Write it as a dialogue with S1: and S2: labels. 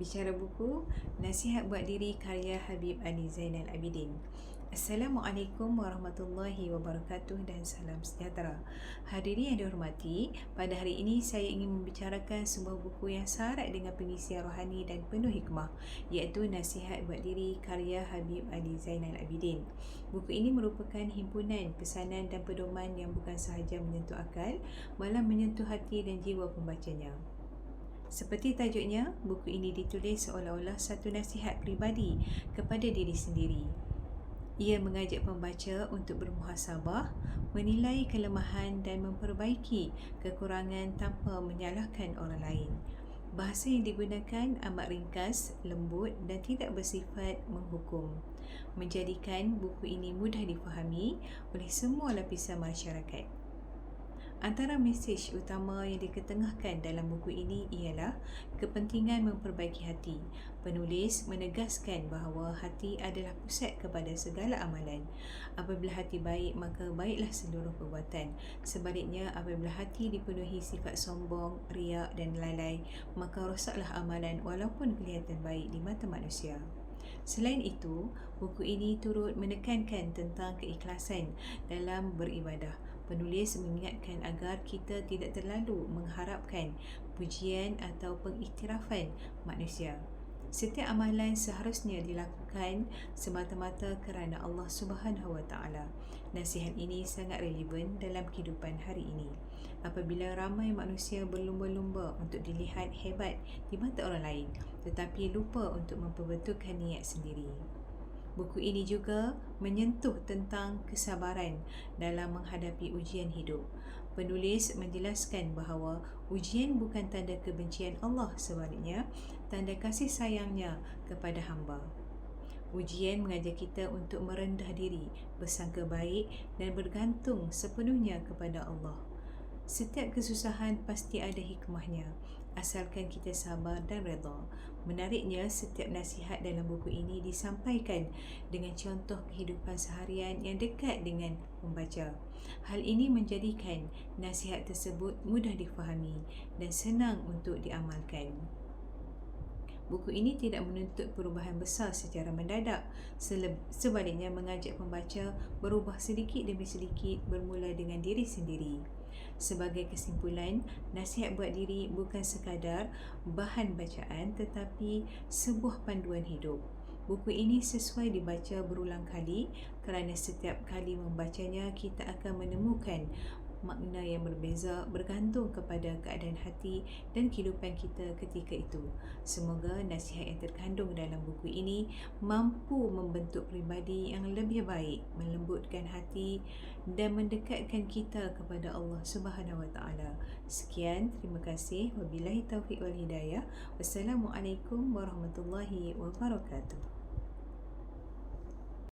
S1: Bicara buku, Nasihat Buat Diri karya Habib Ali Zainal Abidin. Assalamualaikum warahmatullahi wabarakatuh dan salam sejahtera. Hadirin yang dihormati, pada hari ini saya ingin membicarakan sebuah buku yang syarat dengan pengisian rohani dan penuh hikmah iaitu Nasihat Buat Diri karya Habib Ali Zainal Abidin. Buku ini merupakan himpunan pesanan dan pedoman yang bukan sahaja menyentuh akal, malah menyentuh hati dan jiwa pembacanya. Seperti tajuknya, buku ini ditulis seolah-olah satu nasihat pribadi kepada diri sendiri. Ia mengajak pembaca untuk bermuhasabah, menilai kelemahan dan memperbaiki kekurangan tanpa menyalahkan orang lain. Bahasa yang digunakan amat ringkas, lembut dan tidak bersifat menghukum. Menjadikan buku ini mudah difahami oleh semua lapisan masyarakat. Antara mesej utama yang diketengahkan dalam buku ini ialah kepentingan memperbaiki hati. Penulis menegaskan bahawa hati adalah pusat kepada segala amalan. Apabila hati baik, maka baiklah seluruh perbuatan. Sebaliknya, apabila hati dipenuhi sifat sombong, riak dan lalai, maka rosaklah amalan walaupun kelihatan baik di mata manusia. Selain itu, buku ini turut menekankan tentang keikhlasan dalam beribadah penulis mengingatkan agar kita tidak terlalu mengharapkan pujian atau pengiktirafan manusia. Setiap amalan seharusnya dilakukan semata-mata kerana Allah Subhanahu Wa Taala. Nasihat ini sangat relevan dalam kehidupan hari ini. Apabila ramai manusia berlumba-lumba untuk dilihat hebat di mata orang lain, tetapi lupa untuk memperbetulkan niat sendiri. Buku ini juga menyentuh tentang kesabaran dalam menghadapi ujian hidup. Penulis menjelaskan bahawa ujian bukan tanda kebencian Allah sebaliknya, tanda kasih sayangnya kepada hamba. Ujian mengajar kita untuk merendah diri, bersangka baik dan bergantung sepenuhnya kepada Allah. Setiap kesusahan pasti ada hikmahnya asalkan kita sabar dan redha. Menariknya, setiap nasihat dalam buku ini disampaikan dengan contoh kehidupan seharian yang dekat dengan membaca. Hal ini menjadikan nasihat tersebut mudah difahami dan senang untuk diamalkan. Buku ini tidak menuntut perubahan besar secara mendadak. Sebaliknya mengajak pembaca berubah sedikit demi sedikit bermula dengan diri sendiri. Sebagai kesimpulan, nasihat buat diri bukan sekadar bahan bacaan tetapi sebuah panduan hidup. Buku ini sesuai dibaca berulang kali kerana setiap kali membacanya kita akan menemukan makna yang berbeza bergantung kepada keadaan hati dan kehidupan kita ketika itu. Semoga nasihat yang terkandung dalam buku ini mampu membentuk pribadi yang lebih baik, melembutkan hati dan mendekatkan kita kepada Allah Subhanahu Wa Taala. Sekian, terima kasih. Wabillahi taufiq wal hidayah. Wassalamualaikum warahmatullahi wabarakatuh.